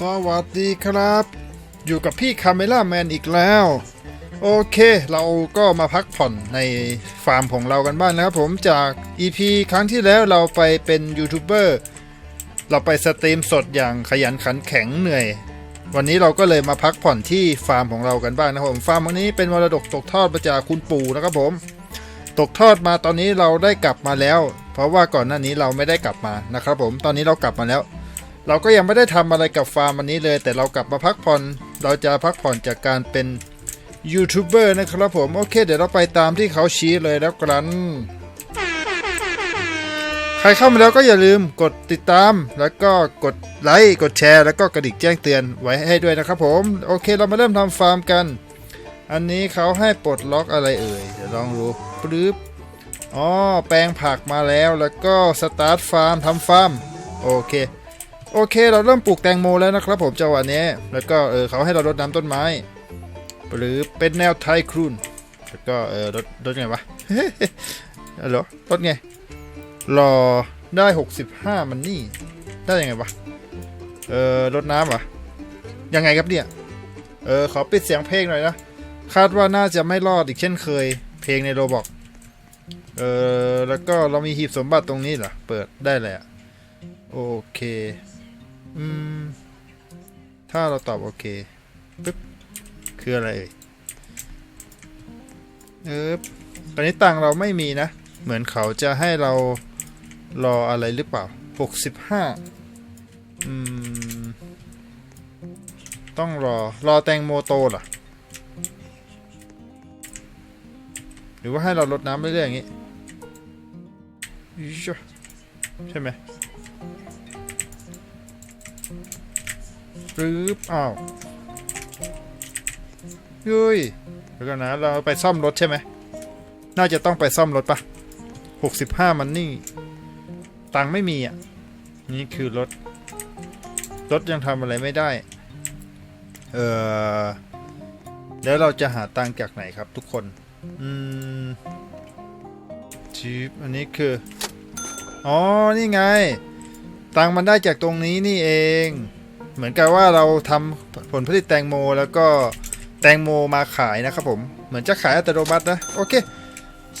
สวัสดีครับ อยู่กับพี่คาเมล่าแมนอีกแล้ว โอเค เราก็มาพักผ่อนในฟาร์มของเรากันบ้างนะครับผมจาก EP ครั้งที่แล้วเราไปเป็นยูทูบเบอร์เราไปสตรีมสดอย่างขยันขันแข็งเหนื่อย วันนี้เราก็เลยมาพักผ่อนที่ฟาร์มของเรากันบ้างนะครับผมฟาร์มวันนี้เป็นมรดกตกทอดมาจากคุณปู่นะครับผม ตกทอดมาตอนนี้เราได้กลับมาแล้ว เพราะว่าก่อนหน้านี้เราไม่ได้กลับมานะครับผมตอนนี้เรากลับมาแล้ว เราก็ยังไม่ได้ทำอะไรกับฟาร์มวันนี้เลย แต่เรากลับมาพักผ่อนเราจะพักผ่อนจากการเป็นยูทูบเบอร์นะครับผมโอเค เดี๋ยวเราไปตามที่เขาชี้เลยแล้วกัน ครเข้ามาแล้วก็อย่าลืมกดติดตาม แล้วก็กดไลค์กดแชร์ แล้วก็กระดิ่งแจ้งเตือนไว้ให้ด้วยนะครับผม โอเคเรามาเริ่มทำฟาร์มกัน อันนี้เขาให้ปลดล็อกอะไรเอ่ยเดี๋ยวลองดูปึ๊บอ๋อแปลงผักมาแล้วแล้วก็สตาร์ทฟาร์มทำฟาร์มโอเคโอเค เราเริ่มปลูกแตงโมแล้วนะครับผมจังหวะนี้แล้วก็เออเขาให้เรารดน้ำต้นไม้ หรือเป็นแนวไทยครูนแล้วก็เออรดรดไงวะฮัลโหลรดไง รอได้ 65 มันนี่ ได้ยังไงวะ เออรดน้ำวะยังไงครับเนี่ย เออ ขอปิดเสียงเพลงหน่อยนะ คาดว่าน่าจะไม่รอดอีกเช่นเคย เพลงในโรบอกเออ แล้วก็เรามีหีบสมบัติตรงนี้เหรอ เปิดได้เลยอะโอเค อืม ถ้าเราตอบโอเคปึ๊บคืออะไรเอ่ยเออตอนนี้ตังเราไม่มีนะ เหมือนเขาจะให้เรา รออะไรหรือเปล่า 65 อืม ต้องรอ รอแตงโมโตเหรอ หรือว่าให้เราลดน้ำเรื่อยๆอย่างนี้ใช่ไหมปึ๊บอ้าวเฮ้ยเดี๋ยวกันนะ เราไปซ่อมรถใช่ไหม น่าจะต้องไปซ่อมรถปะหกสิบห้ามันนี่ ตังค์ไม่มีอะ นี่คือรถ รถยังทำอะไรไม่ได้ เออแล้วเราจะหาตังค์จากไหนครับทุกคน อืมชีพอันนี้คือ อ๋อ นี่ไง ตังค์มันได้จากตรงนี้นี่เอง เหมือนกับว่าเราทำผลผลิตแตงโมแล้วก็แตงโมมาขายนะครับผม เหมือนจะขายอัตโนมัตินะ โอเค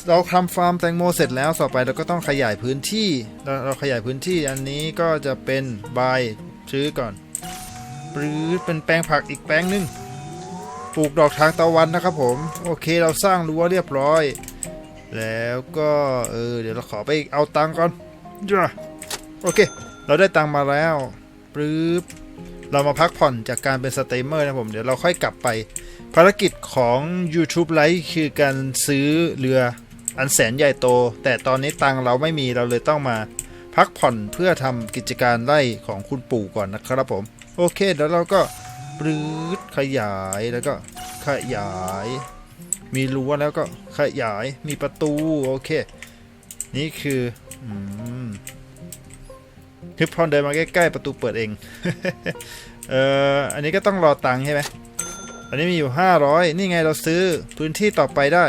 เราทำฟาร์มแตงโมเสร็จแล้วต่อไปเราก็ต้องขยายพื้นที่ เราเราขยายพื้นที่อันนี้ก็จะเป็นใบซื้อก่อนปรื้อเป็นแปลงผักอีกแปลงหนึ่งปลูกดอกทางตะวันนะครับผม โอเคเราสร้างรั้วเรียบร้อย แล้วก็เออเดี๋ยวเราขอไปเอาตังก่อนจ้ะโอเค เราได้ตังมาแล้วปรื้อเรามาพักผ่อนจากการเป็นสเตมเมอร์นะผมเดี๋ยวเราค่อยกลับไป ภารกิจของ YouTube Lite คือการซื้อเรือ อันแสนใหญ่โต แต่ตอนนี้ตังเราไม่มีเราเลยต้องมา พักผ่อนเพื่อทำกิจการไล่ของคุณปู่ก่อนนะครับผม โอเคเดี๋ยวเราก็ปรื้ดขยายแล้วก็ขยาย มีรั้วแล้วก็ขยายมีประตูโอเค นี่คืออืมคือพอเดินมาใกล้ๆประตูเปิดเอง เอ่ออันนี้ก็ต้องรอตังค์ใช่ไหมอันนี้มีอยู่ 500 นี่ไงเราซื้อพื้นที่ต่อไปได้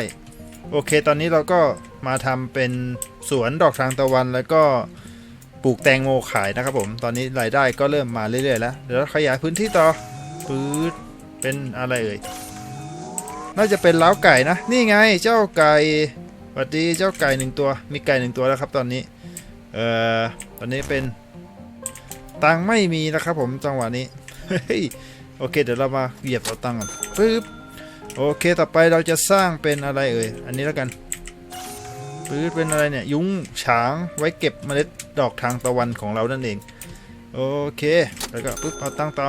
โอเค ตอนนี้เราก็มาทำเป็นสวนดอกทางตะวันแล้วก็ปลูกแตงโมขายนะครับผม ตอนนี้รายได้ก็เริ่มมาเรื่อยๆแล้ว เดี๋ยวขยายพื้นที่ต่อปื๊ดเป็นอะไรเอ่ย น่าจะเป็นเล้าไก่นะ นี่ไงเจ้าไก่สวัสดีเจ้าไก่หนึ่งตัว มีไก่หนึ่งตัวแล้วครับตอนนี้ เอ่อ ตอนนี้เป็น ตังไม่มีนะครับผมจังหวะนี้ โอเค เดี๋ยวเรามาเหยียบเอาตังก่อนปึ๊บ โอเคต่อไปเราจะสร้างเป็นอะไรเอ่ย อันนี้แล้วกันปึ๊บเป็นอะไรเนี่ย ยุ้งฉางไว้เก็บเมล็ดดอกทางตะวันของเรานั่นเอง โอเค แล้วก็ปึ๊บเอาตั้งต่อ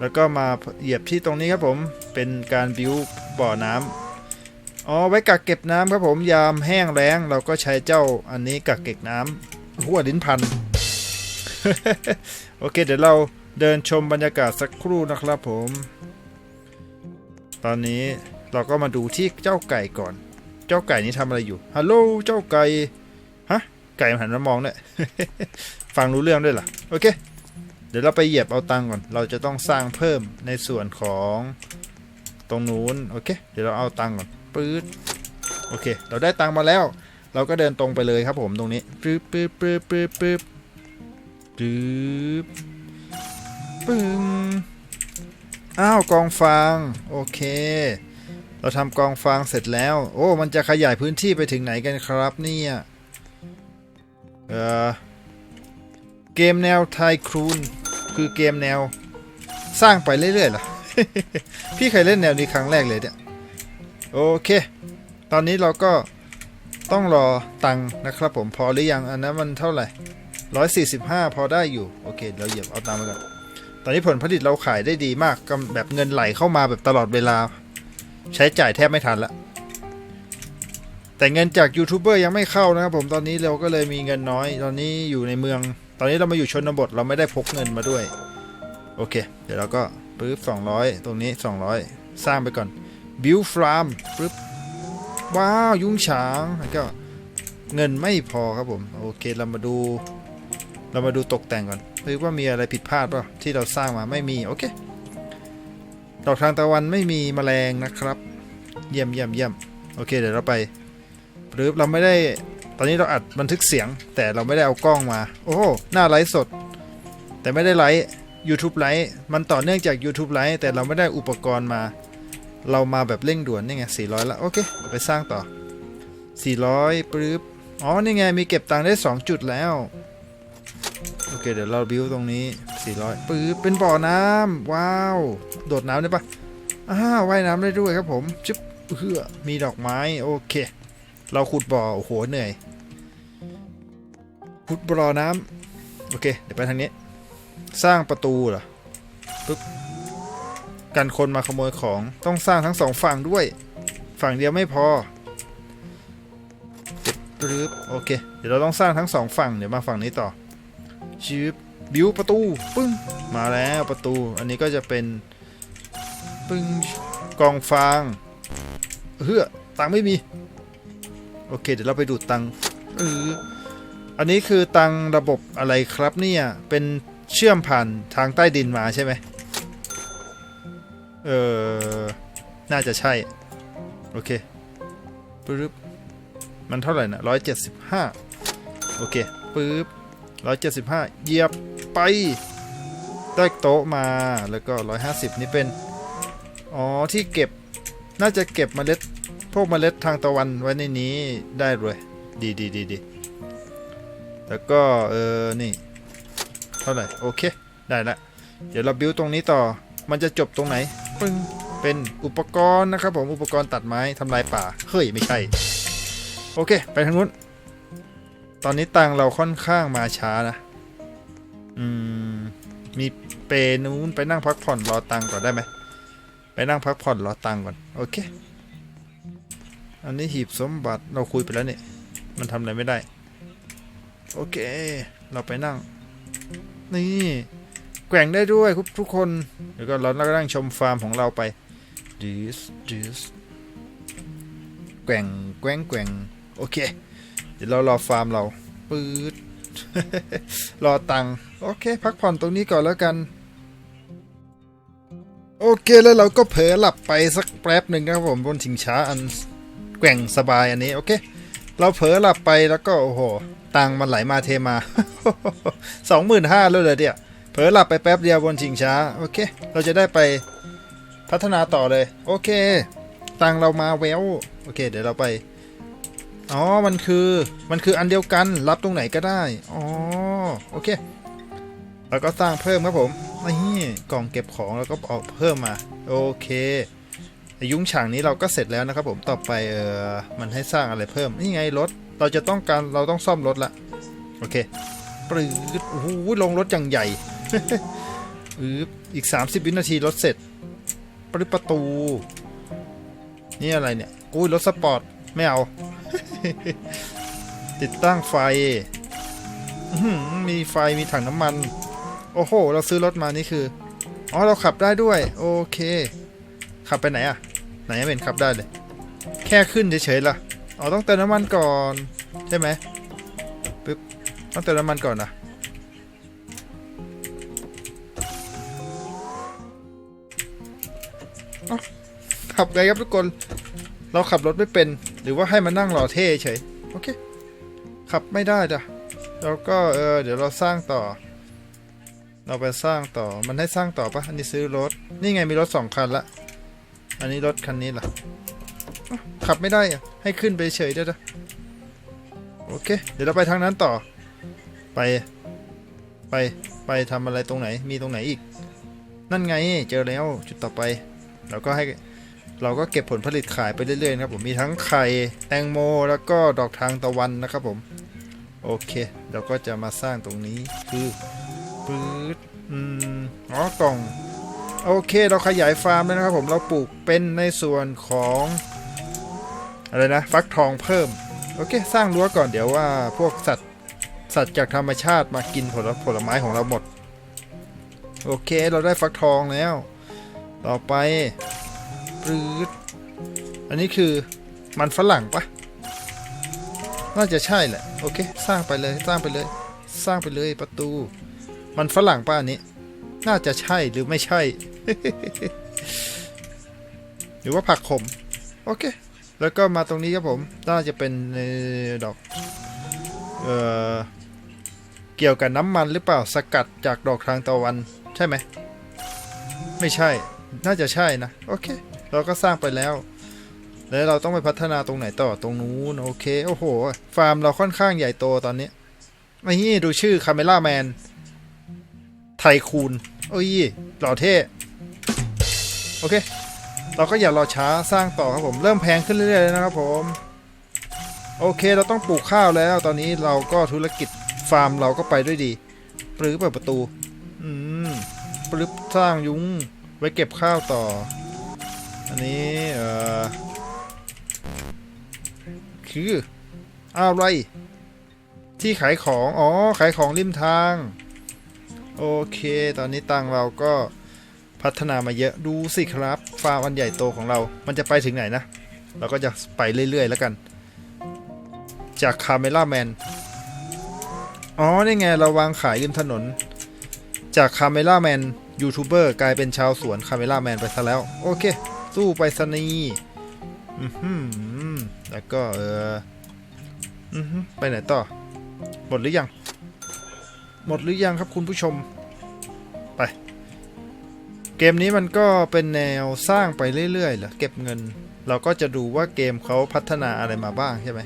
แล้วก็มาเหยียบที่ตรงนี้ครับผม เป็นการบิวบ่อน้ำอ๋อไว้กักเก็บน้ำครับผมยามแห้งแล้ง เราก็ใช้เจ้าอันนี้กักเก็บน้ำหัวลิ้นพัน โอเค เดี๋ยวเราเดินชมบรรยากาศสักครู่นะครับผม ตอนนี้เราก็มาดูที่เจ้าไก่ก่อน เจ้าไก่นี้ทำอะไรอยู่ ฮัลโหล เจ้าไก่ ฮะ ไก่มันหันมามองเนี่ยฟังรู้เรื่องด้วยเหรอโอเค เดี๋ยวเราไปเหยียบเอาตังก่อน เราจะต้องสร้างเพิ่มในส่วนของตรงนู้น โอเค เดี๋ยวเราเอาตังก่อน ปื๊ด โอเค เราได้ตังมาแล้ว เราก็เดินตรงไปเลยครับผมตรงนี้ ปื๊บปื๊บปื๊บปื๊บปื๊บปื๊บปึ้ง อ้าวกองฟาง โอเค เราทำกองฟางเสร็จแล้ว โอ้ มันจะขยายพื้นที่ไปถึงไหนกันครับเนี่ยเออเกมแนวไทครูนคือเกมแนวสร้างไปเรื่อยๆหรอพี่เคยเล่นแนวนี้ครั้งแรกเลยเนี่ยโอเค ตอนนี้เราก็ต้องรอตังค์นะครับผมพอหรือยังอันนั้นมันเท่าไหร่ 145 พอได้อยู่ โอเค เราเหยียบเอาตังค์มาก่อน ตอนนี้ผลผลิตเราขายได้ดีมากกแบบเงินไหลเข้ามาแบบตลอดเวลา ใช้จ่ายแทบไม่ทันละ แต่เงินจากยูทูบเบอร์ยังไม่เข้านะครับผมตอนนี้เราก็เลยมีเงินน้อย ตอนนี้อยู่ในเมือง ตอนนี้เรามาอยู่ชนบทเราไม่ได้พกเงินมาด้วย โอเค เดี๋ยวเราก็ปึ๊บ200 ตรงนี้ 200 สร้างไปก่อนบิวฟาร์มปึ๊บว้าวยุ้งฉางแล้วก็เงินไม่พอครับผม โอเคเรามาดู เรามาดูตกแต่งก่อน เฮ้ยว่ามีอะไรผิดพลาดเปล่าที่เราสร้างมาไม่มีโอเคดอกทานตะวันไม่มีแมลงนะครับ เยี่ยมเยี่ยมเยี่ยมโอเคเดี๋ยวเราไปหรือเราไม่ได้ตอนนี้เราอัดบันทึกเสียง แต่เราไม่ได้เอากล้องมา โอ้หหน้าไลฟ์สด แต่ไม่ได้ไลฟ์ YouTube ไลฟ์มันต่อเนื่องจาก YouTube ไลฟ์แต่เราไม่ได้อุปกรณ์มา เรามาแบบเร่งด่วนนี่ไง400ละโอเคไปสร้างต่อ 400ปึ๊บอ๋อนี่ไงมีเก็บตังค์ได้ 2 จุดแล้ว อเคเดี๋ยวเราบิวตรงนี้ 400ปึ๊บเป็นบ่อน้ำว้าว โดดน้ำได้ปะอ้าวว่ายน้ำได้ด้วยครับผมจึ๊บเฮือมีดอกไม้โอเค เราขุดบ่อโอ้โหเหนื่อยขุดบ่อน้ำโอเค เดี๋ยวไปทางนี้ สร้างประตูเหรอปึ๊บกันคนมาขโมยของต้องสร้างทั้งสองฝั่งด้วย ฝั่งเดียวไม่พอปึ๊บปึ๊บโอเค เดี๋ยวเราต้องสร้างทั้งสองฝั่ง เดี๋ยวมาฝั่งนี้ต่อ ชิบบิวประตูปึ้งมาแล้วประตู อันนี้ก็จะเป็นปึ้งกองฟางเฮือตังไม่มี โอเค เดี๋ยวเราไปดูตังเอออันนี้คือตังระบบอะไรครับเนี่ย เป็นเชื่อมผ่านทางใต้ดินมาใช่ไหมเออน่าจะใช่ โอเคปึ๊บมันเท่าไหร่นะร้อยเจ็ดสิบห้าโอเคปึ๊บ 175เหยียบไปได้โต๊ะมาแล้วก็ 150 นี่เป็น อ๋อ ที่เก็บน่าจะเก็บเมล็ด พวกเมล็ดทางตะวันไว้ในนี้ได้เลยดีดีดีดีแล้วก็ เออ นี่ เท่าไหร่ โอเค ได้ละ เดี๋ยวเราบิวตรงนี้ต่อมันจะจบตรงไหนปึ้งเป็นอุปกรณ์นะครับผมอุปกรณ์ตัดไม้ทำลายป่า เฮ้ย ไม่ใช่ โอเค ไปทางนู้น ตอนนี้ตังเราค่อนข้างมาช้านะ อืม มีเปนู้นไปนั่งพักผ่อนรอตังก่อนได้ไหม ไปนั่งพักผ่อนรอตังก่อน โอเค อันนี้หีบสมบัติเราคุยไปแล้วเนี่ย มันทำอะไรไม่ได้ โอเค เราไปนั่ง นี่แกว่งได้ด้วยทุกคนเดี๋ยวก็เราก็นั่งชมฟาร์มของเราไปดิสดิสแกว่งแกว่งแกว่งโอเค เดี๋ยวเรารอฟาร์มเราปืดรอตังค์โอเค พักผ่อนตรงนี้ก่อนแล้วกัน โอเคแล้วเราก็เผลอหลับไปสักแป๊บหนึ่งครับผมบนชิงช้าอันแกว่งสบายอันนี้โอเค เราเผลอหลับไปแล้วก็โอ้โหตังค์มันไหลมาเทมาสองหมื่นห้าเลยเลยเดียวเผลอหลับไปแป๊บเดียวบนชิงช้าโอเค เราจะได้ไปพัฒนาต่อเลย โอเค ตังค์เรามาแววโอเค เดี๋ยวเราไป อ๋อ มันคือ มันคืออันเดียวกัน รับตรงไหนก็ได้ อ๋อ โอเค แล้วก็สร้างเพิ่มครับผม นี่กล่องเก็บของแล้วก็เอาเพิ่มมา โอเคอยุ้งฉางนี้เราก็เสร็จแล้วนะครับผม ต่อไปเออมันให้สร้างอะไรเพิ่ม นี่ไงรถ เราจะต้องการ เราต้องซ่อมรถละ โอเคปรืดโอ้โหลงรถอย่างใหญ่อืบอีก 30 วินาทีรถเสร็จ ปรืดประตู นี่อะไรเนี่ย อุ้ยรถสปอร์ต ไม่เอา ติดตั้งไฟ มีไฟมีถังน้ำมัน โอ้โห เราซื้อรถมานี่คือ อ๋อ เราขับได้ด้วย โอเค ขับไปไหนอะไหนไม่เห็นขับได้เลย แค่ขึ้นเฉยๆล่ะ อ๋อ ต้องเติมน้ำมันก่อน ใช่ไหมปึ๊บ ต้องเติมน้ำมันก่อนนะขับไงครับทุกคน เราขับรถไม่เป็น หรือว่าให้มานั่งรอเท่เฉย โอเค ขับไม่ได้จ้ะแล้วก็เออเดี๋ยวเราสร้างต่อ เราไปสร้างต่อมันให้สร้างต่อปะอันนี้ซื้อรถ นี่ไงมีรถสองคันละ อันนี้รถคันนี้ล่ะ ขับไม่ได้อะให้ขึ้นไปเฉยได้จ้ะโอเค เดี๋ยวเราไปทางนั้นต่อ ไป ไป ไปทำอะไรตรงไหน มีตรงไหนอีก นั่นไง เจอแล้ว จุดต่อไป เราก็ให้ เราก็เก็บผลผลิตขายไปเรื่อยๆนะครับผมมีทั้งไข่แตงโม แล้วก็ดอกทางตะวันนะครับผม โอเค เราก็จะมาสร้างตรงนี้คือปื๊ดอืมอ๋อกล่อง โอเคเราขยายฟาร์มแล้วนะครับผมเราปลูกเป็นในส่วนของอะไรนะฟักทองเพิ่ม โอเค สร้างรั้วก่อนเดี๋ยวว่าพวกสัตว์สัตว์จากธรรมชาติมากินผลผลไม้ของเราหมด โอเค เราได้ฟักทองแล้ว ต่อไป ปรืดอันนี้คือมันฝรั่งปะน่าจะใช่แหละ โอเค สร้างไปเลย สร้างไปเลย สร้างไปเลยประตู มันฝรั่งปะอันนี้ น่าจะใช่หรือไม่ใช่ หรือว่าผักขม โอเค แล้วก็มาตรงนี้ครับผม น่าจะเป็นดอก เอ่อ เกี่ยวกับน้ำมันหรือเปล่า สกัดจากดอกทางตะวัน ใช่ไหม ไม่ใช่ น่าจะใช่นะ โอเค เราก็สร้างไปแล้ว แล้วเราต้องไปพัฒนาตรงไหนต่อตรงนู้นโอเค โอ้โห ฟาร์มเราค่อนข้างใหญ่โตตอนนี้ไอ้นี่ดูชื่อคาเมล่าแมน ไทคูนโอ้ยหล่อเท่โอเค เราก็อย่ารอช้าสร้างต่อครับผม เริ่มแพงขึ้นเรื่อยๆเลยนะครับผม โอเคเราต้องปลูกข้าวแล้ว ตอนนี้เราก็ธุรกิจฟาร์มเราก็ไปด้วยดีปรือเปิดประตู อืมปรึบสร้างยุ้งไว้เก็บข้าวต่อ อันนี้เอ่อคืออะไร ที่ขายของ อ๋อ ขายของริมทาง โอเค ตอนนี้ตังเราก็พัฒนามาเยอะดูสิครับฟาร์มอันใหญ่โตของเรา มันจะไปถึงไหนนะ เราก็จะไปเรื่อย ๆ แล้วกัน จากคาเมล่าแมน อ๋อ นี่ไงเราวางขายริมถนน จากคาเมล่าแมนยูทูบเบอร์กลายเป็นชาวสวนคาเมล่าแมนไปซะแล้ว โอเค สู้ไปสนีย์อือหือแล้วก็เอออือหือไปไหนต่อ หมดหรือยัง หมดหรือยังครับคุณผู้ชม ไป เกมนี้มันก็เป็นแนวสร้างไปเรื่อยๆเหรอเก็บเงิน เราก็จะดูว่าเกมเขาพัฒนาอะไรมาบ้างใช่ไหม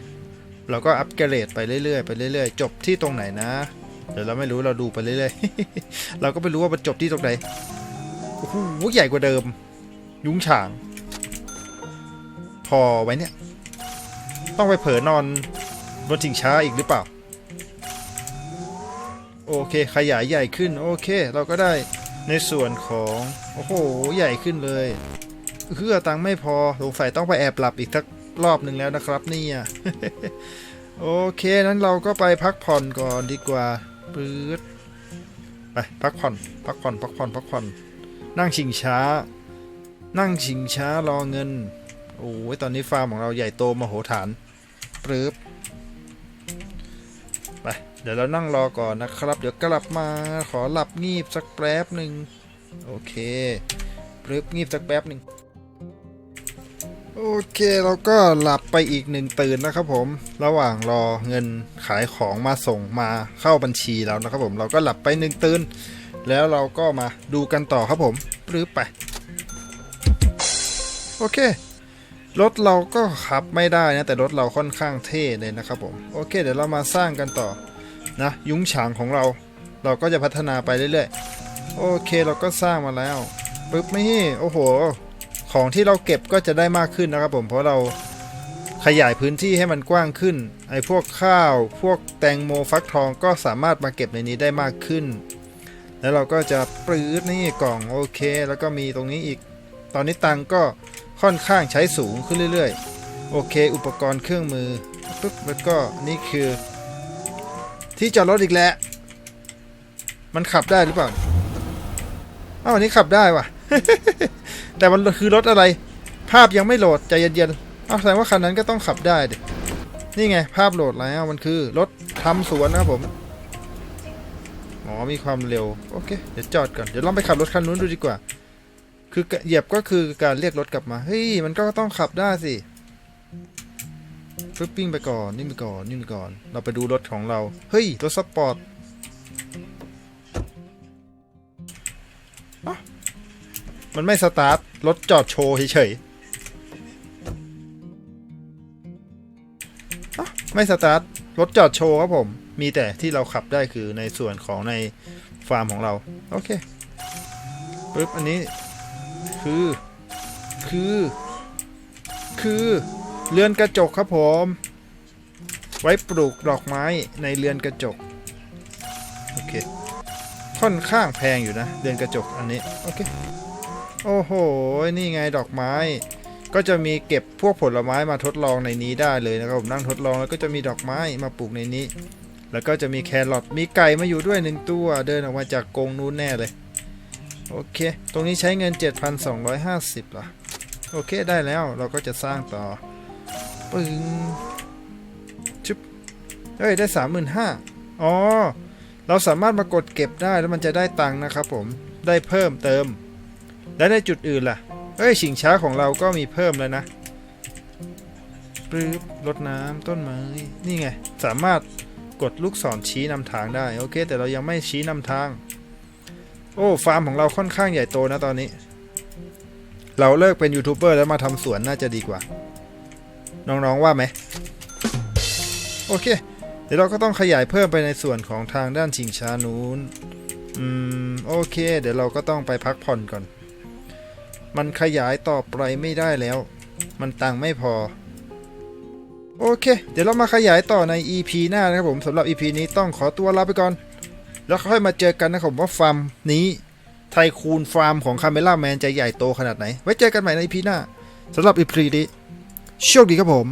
เราก็อัปเกรดไปเรื่อยๆไปเรื่อยๆ จบที่ตรงไหนนะ เดี๋ยวเราไม่รู้เราดูไปเรื่อยๆ เราก็ไม่รู้ว่ามันจบที่ตรงไหนโอ้โหใหญ่กว่าเดิม ยุ้งฉาง พอไว้เนี่ย ต้องไปเผลอนอนบนชิงช้าอีกหรือเปล่า โอเค ขยายใหญ่ขึ้น โอเค เราก็ได้ในส่วนของ โอ้โห ใหญ่ขึ้นเลยเพื่อตังไม่พอสงสัยต้องไปแอบหลับอีกสักรอบหนึ่งแล้วนะครับเนี่ย โอเคนั้นเราก็ไปพักผ่อนก่อนดีกว่าปื๊ดไปพักผ่อน พักผ่อน พักผ่อน พักผ่อน นั่งชิงช้า นั่งชิงช้ารอเงิน โอ้ยตอนนี้ฟาร์มของเราใหญ่โตมโหฬารปรืบไป เดี๋ยวเรานั่งรอก่อนนะครับ เดี๋ยวกลับมาขอหลับงีบสักแป๊บหนึ่งโอเคปรืบงีบสักแป๊บหนึ่งโอเคเราก็หลับไปอีกหนึ่งตื่นนะครับผม ระหว่างรอเงินขายของมาส่งมาเข้าบัญชีแล้วนะครับผม เราก็หลับไปหนึ่งตื่นแล้วเราก็มาดูกันต่อครับผมหรือไป โอเค รถเราก็ขับไม่ได้นะ แต่รถเราค่อนข้างเท่เลยนะครับผม โอเค เดี๋ยวเรามาสร้างกันต่อนะ ยุ้งฉางของเรา เราก็จะพัฒนาไปเรื่อยๆ โอเคเราก็สร้างมาแล้วปึ๊บไม่โอ้โห ของที่เราเก็บก็จะได้มากขึ้นนะครับผมเพราะเราขยายพื้นที่ให้มันกว้างขึ้น ไอ้พวกข้าว พวกแตงโมฟักทองก็สามารถมาเก็บในนี้ได้มากขึ้น แล้วเราก็จะปื้ดนี่กล่องโอเค แล้วก็มีตรงนี้อีก ตอนนี้ตังก็ ค่อนข้างใช้สูงขึ้นเรื่อยๆ โอเค อุปกรณ์เครื่องมือปึ๊บแล้วก็นี่คือ ที่จอดรถอีกแล้วมันขับได้หรือเปล่าอ้าวอันนี้ขับได้ว่ะ แต่มันคือรถอะไร ภาพยังไม่โหลดใจเย็นๆเอาวแสดงว่าคันนั้นก็ต้องขับได้ดินี่ไง ภาพโหลดแล้วมันคือรถทำสวนนะครับผมอ๋อมีความเร็ว โอเค เดี๋ยวจอดก่อน เดี๋ยวลองไปขับรถคันนู้นดูดีกว่า คือเหยียบก็คือการเรียกรถกลับมา เฮ้ย มันก็ต้องขับได้สิปึ๊บปิ้งไปก่อน นี่ไปก่อน นี่ไปก่อน เราไปดูรถของเรา เฮ้ย รถสปอร์ตอ๊ะมันไม่สตาร์ท รถจอดโชว์เฉยๆอ๊ะไม่สตาร์ท รถจอดโชว์ครับผม มีแต่ที่เราขับได้คือในส่วนของในฟาร์มของเรา โอเคปึ๊บอันนี้ คือ คือ คือเรือนกระจกครับผม ไว้ปลูกดอกไม้ในเรือนกระจก โอเค ค่อนข้างแพงอยู่นะ เรือนกระจกอันนี้ โอเค โอ้โห นี่ไงดอกไม้ ก็จะมีเก็บพวกผลไม้มาทดลองในนี้ได้เลยนะครับผมนั่งทดลองแล้วก็จะมีดอกไม้มาปลูกในนี้ แล้วก็จะมีแครอท มีไก่มาอยู่ด้วยหนึ่งตัว เดินออกมาจากกรงนู้นแน่เลย โอเค ตรงนี้ใช้เงิน 7,250ล่ะ โอเคได้แล้วเราก็จะสร้างต่อปึ้งชุบเฮ้ยได้ 35,000อ๋อ เราสามารถมากดเก็บได้แล้วมันจะได้ตังค์นะครับผมได้เพิ่มเติม และได้จุดอื่นล่ะเฮ้ยชิงช้าของเราก็มีเพิ่มแล้วนะปึ๊บรดน้ำต้นไม้ นี่ไง สามารถกดลูกศรชี้นำทางได้ โอเค แต่เรายังไม่ชี้นำทาง อ้ฟาร์มของเราค่อนข้างใหญ่โตนะตอนนี้ เราเลิกเป็นยูทูบเบอร์แล้วมาทำสวนน่าจะดีกว่า น้องๆว่าไหมโอเค เดี๋ยวเราก็ต้องขยายเพิ่มไปในส่วนของทางด้านชิงช้านู้นอืมโอเค เดี๋ยวเราก็ต้องไปพักผ่อนก่อน มันขยายต่อไปไม่ได้แล้ว มันตังไม่พอโอเค เดี๋ยวเรามาขยายต่อใน EP หน้านะครับผมสำหรับ EP นี้ต้องขอตัวลาไปก่อน แล้วค่อยมาเจอกันนะครับว่าฟาร์มนี้ไทคูนฟาร์มของคาเมล่าแมนจะใหญ่โตขนาดไหน ไว้เจอกันใหม่ใน EP หน้าสำหรับอีพีนี้โชคดีครับผม